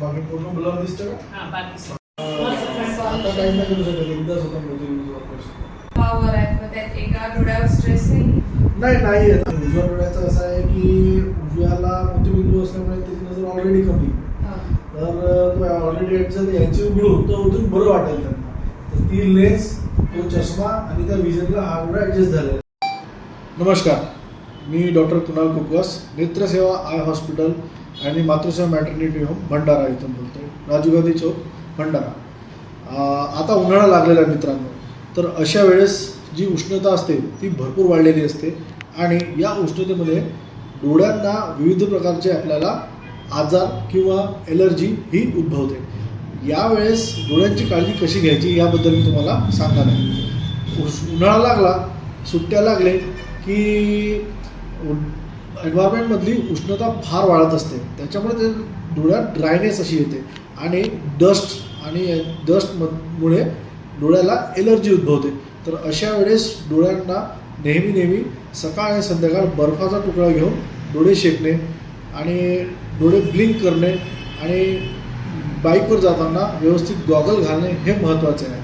बाकी पूर्ण ब्लर दिसतं का? हा बाकी आता काही नाही करू शकत. एकदाच होता मोती ऑपरेशन पावर आहेत मग त्यात एका डोळ्यावर स्ट्रेस नाही नाही नाही येत. उजव्या डोळ्याचं असं आहे की उजव्याला मोतीबिंदू असल्यामुळे त्याची नजर ऑलरेडी कमी तर ऑलरेडी जर यांची उघडून तर अजून बरं वाटेल त्यांना. तर ती लेन्स तो चष्मा आणि त्या विजनला हा एवढा ॲडजस्ट झालेला नमस्कार. मी doctor Kunal Kukwas Netraseva eye hospital आणि मातृसेवा मॅटर्निटी होम भंडारा इथून बोलतो राजीव गांधी चौक भंडारा. आता उन्हाळा लागलेला आहे मित्रांनो. तर अशा वेळेस जी उष्णता असते ती भरपूर वाढलेली असते. आणि या उष्णतेमध्ये डोळ्यांना विविध प्रकारचे आपल्याला आजार किंवा एलर्जी ही उद्भवते. यावेळेस डोळ्यांची काळजी कशी घ्यायची याबद्दल मी तुम्हाला सांगणार आहे. उन्हाळा लागला सुट्ट्या लागले की एन्व्हायरमेंटमधली उष्णता फार वाढत असते. त्याच्यामुळे ते डोळ्यात ड्रायनेस अशी येते आणि डस्ट आणि डस्टमुळे डोळ्याला एलर्जी उद्भवते. तर अशा वेळेस डोळ्यांना नेहमी नेहमी सकाळ आणि संध्याकाळ बर्फाचा तुकडा घेऊन डोळे शेकणे आणि डोळे ब्लिंक करणे आणि बाईकवर जाताना व्यवस्थित गॉगल घालणे हे महत्त्वाचे आहे.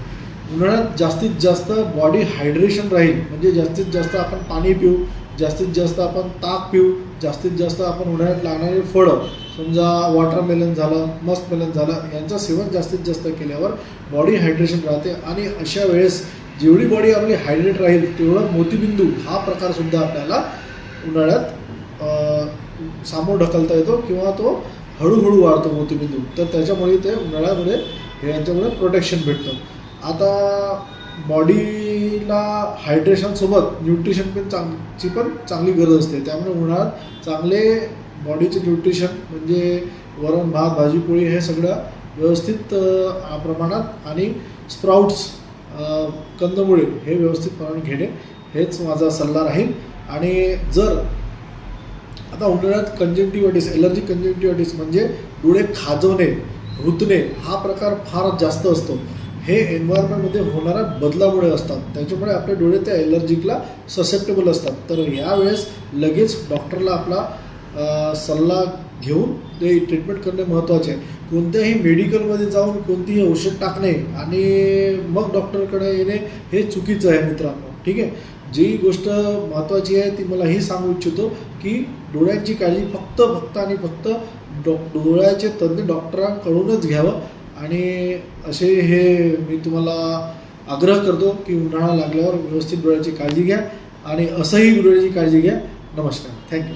उन्हाळ्यात जास्तीत जास्त बॉडी हायड्रेशन राहील म्हणजे जास्तीत जास्त आपण पाणी पिऊ जास्तीत जास्त आपण ताक पिऊ जास्तीत जास्त आपण उन्हाळ्यात लागणारे फळं समजा वॉटरमेलन झालं मस्कमेलन झालं यांचं सेवन जास्तीत जास्त केल्यावर बॉडी हायड्रेशन राहते. आणि अशा वेळेस जेवढी बॉडी आपली हायड्रेट राहील तेवढं मोतीबिंदू हा प्रकारसुद्धा आपल्याला उन्हाळ्यात सामोर ढकलता येतो किंवा तो हळूहळू वाढतो मोतीबिंदू. तर त्याच्यामुळे ते उन्हाळ्यामध्ये हे यांच्यामुळे प्रोटेक्शन भेटतं. आता बॉडीला हायड्रेशनसोबत न्यूट्रिशन पण चांगची पण चांगली गरज असते. त्यामुळे उन्हाळ्यात चांगले बॉडीचे न्यूट्रिशन म्हणजे वरण भात भाजी पोळी हे सगळं व्यवस्थित प्रमाणात आणि स्प्राउट्स कंदमुळे हे व्यवस्थित प्रमाणात घेणे हेच माझा सल्ला राहील. आणि जर आता उन्हाळ्यात कंजक्टिव्हायटिस एलर्जी कंजक्टिव्हायटिस म्हणजे डोळे खाजवणे रुतणे हा प्रकार फार जास्त असतो. हे एन्व्हायरमेंटमध्ये होणाऱ्या बदलामुळे असतात. त्याच्यामुळे आपले डोळे त्या एलर्जिकला ससेप्टेबल असतात. तर यावेळेस लगेच डॉक्टरला आपला सल्ला घेऊन ते ट्रीटमेंट करणे महत्त्वाचे आहे. कोणत्याही मेडिकलमध्ये जाऊन कोणतीही औषध टाकणे आणि मग डॉक्टरकडे येणे हे चुकीचं आहे मित्रांनो. ठीक आहे? जी गोष्ट महत्त्वाची आहे ती मला ही सांगू इच्छितो की डोळ्यांची काळजी फक्त फक्त आणि फक्त डॉ डोळ्याचे तज्ज्ञ डॉक्टरांकडूनच घ्यावं. आणि असे हे मी तुम्हाला आग्रह करतो की उन्हाळा लागल्यावर व्यवस्थित डोळ्याची काळजी घ्या आणि असंही डोळ्याची काळजी घ्या. नमस्कार. थँक्यू